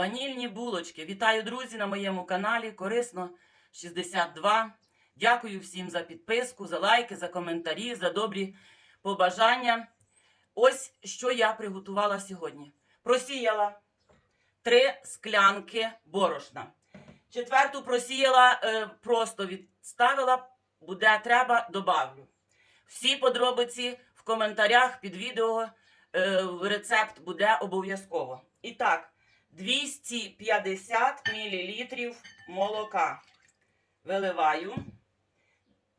Ванільні булочки. Вітаю, друзі, на моєму каналі. Корисно 62. Дякую всім за підписку, за лайки, за коментарі, за добрі побажання. Ось що я приготувала сьогодні. Просіяла три склянки борошна. Четверту просіяла, е, просто відставила, буде треба, добавлю. Всі подробиці в коментарях під відео. е, Рецепт буде обов'язково. І так, 250 мл молока виливаю.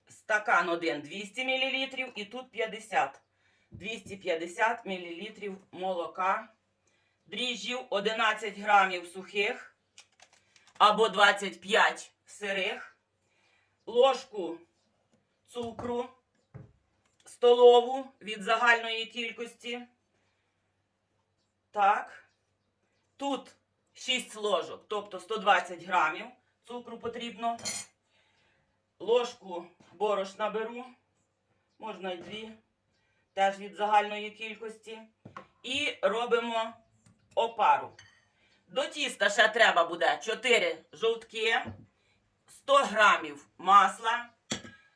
Стакан один 200 мл і тут 50. 250 мл молока. Дріжджів 11 грамів сухих або 25 сирих. Ложку цукру столову від загальної кількості. Так. Тут 6 ложок, тобто 120 грамів цукру потрібно. Ложку борошна беру, можна й дві, теж від загальної кількості. І робимо опару. До тіста ще треба буде 4 жовтки, 100 грамів масла,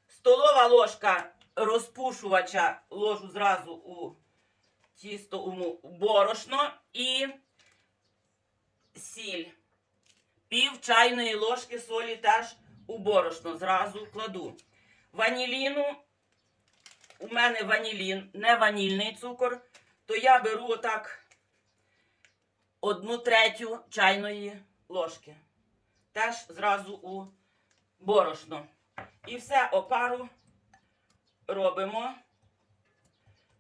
столова ложка розпушувача ложу зразу у тісто у борошно і сіль. Пів чайної ложки солі теж у борошно зразу кладу. Ваніліну, у мене ванілін, не ванільний цукор, то я беру отак одну третю чайної ложки. Теж зразу у борошно. І все опару робимо,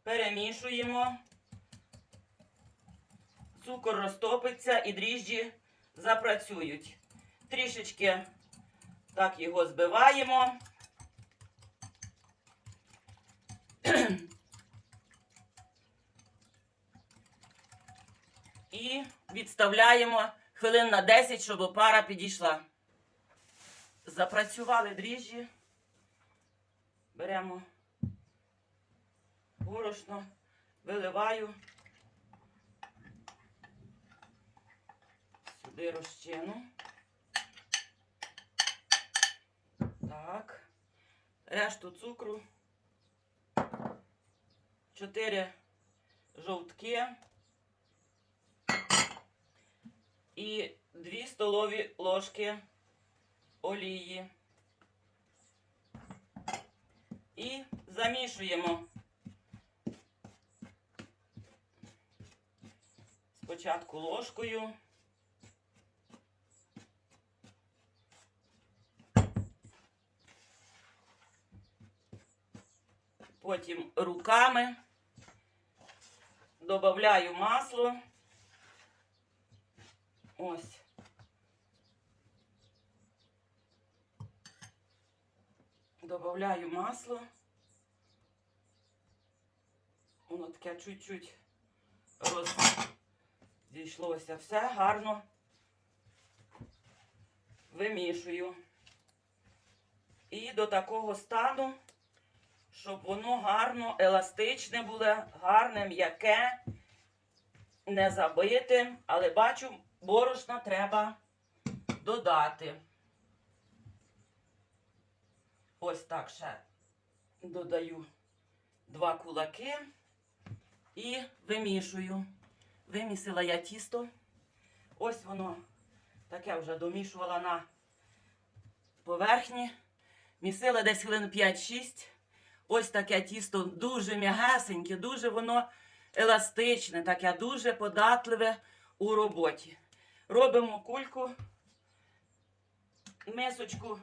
перемішуємо. Цукор розтопиться і дріжджі запрацюють. Трішечки так його збиваємо. І відставляємо хвилин на 10, щоб опара підійшла. Запрацювали дріжджі. Беремо борошно, виливаю. Сюди розчину. Так. Решту цукру. Чотири жовтки. І дві столові ложки олії. І замішуємо. Спочатку ложкою. Потім руками додаю масло. Ось. Добавляю масло. Воно таке чуть-чуть розійшлося все гарно. Вимішую. І до такого стану, щоб воно гарно, еластичне було, гарне, м'яке, не забите, але бачу, борошна треба додати. Ось так ще додаю два кулаки і вимішую. Вимісила я тісто. Ось воно таке вже домішувала на поверхні. Місила десь хвилин 5-6. Ось таке тісто дуже м'ягесеньке, дуже воно еластичне, таке дуже податливе у роботі. Робимо кульку, мисочку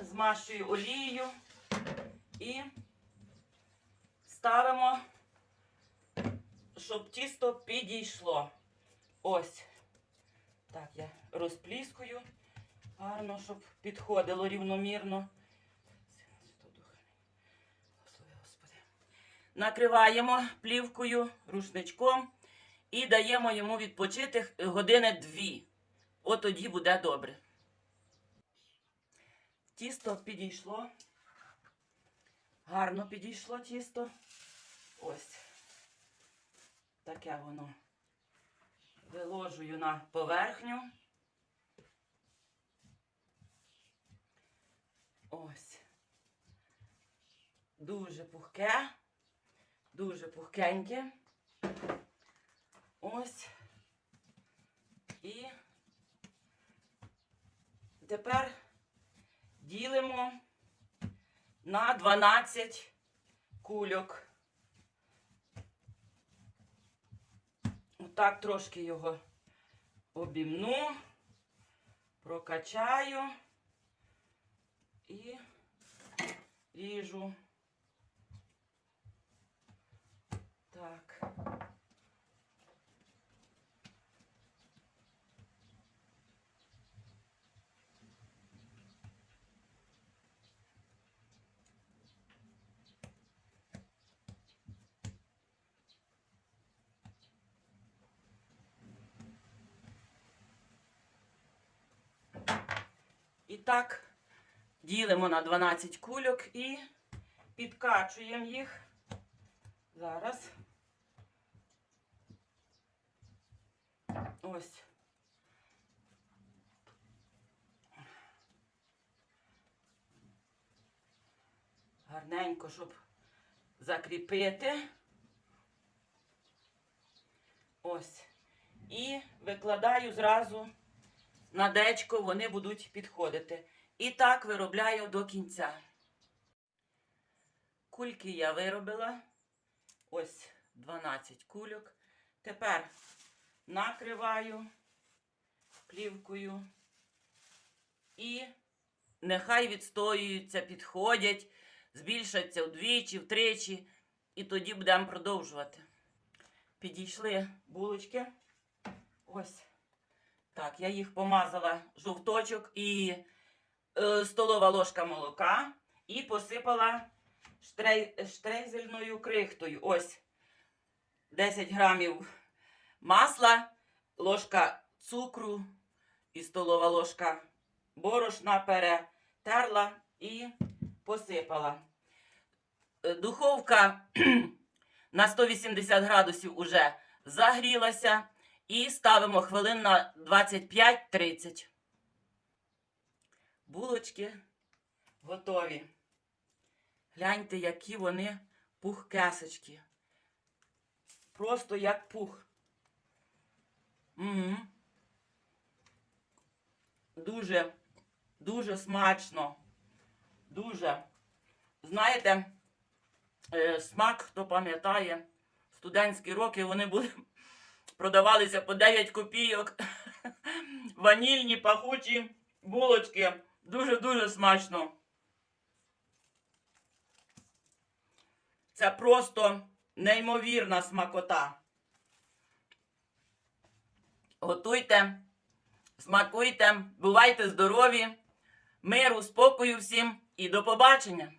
змащую олією і ставимо, щоб тісто підійшло. Ось. Так, я розпліскую гарно, щоб підходило рівномірно. Накриваємо плівкою, рушничком і даємо йому відпочити години дві. От тоді буде добре. Тісто підійшло. Гарно підійшло тісто. Ось. Таке воно Виложую на поверхню. Ось. Дуже пухке, дуже пухкеньке. Ось. І тепер ділимо на 12 кульок. Отак трошки його обімну, прокачаю і ріжу. Так. І так ділимо на 12 кульок і підкачуємо їх. Зараз. Ось. Гарненько, щоб закріпити. Ось. І викладаю зразу на дечко, вони будуть підходити. І так виробляю до кінця. Кульки я виробила. Ось 12 кульок. Тепер накриваю плівкою. І нехай відстоюються, підходять, збільшаться вдвічі, втричі. І тоді будемо продовжувати. Підійшли булочки. Ось. Так, я їх помазала жовточок і е, столова ложка молока і посипала штрей, штрейзельною крихтою. Ось 10 грамів масла, ложка цукру і столова ложка борошна перетерла і посипала. Е, Духовка на 180 градусів уже загрілася. І ставимо хвилин на 25-30. Булочки готові. Гляньте, які вони пухкесочки. Просто як пух. Угу. Дуже, дуже смачно. Дуже. Знаєте, е, смак, хто пам'ятає, студентські роки вони були продавалися по 9 копійок. Ванільні пахучі булочки. Дуже-дуже смачно. Це просто неймовірна смакота. Готуйте, смакуйте, бувайте здорові, миру, спокою всім і до побачення!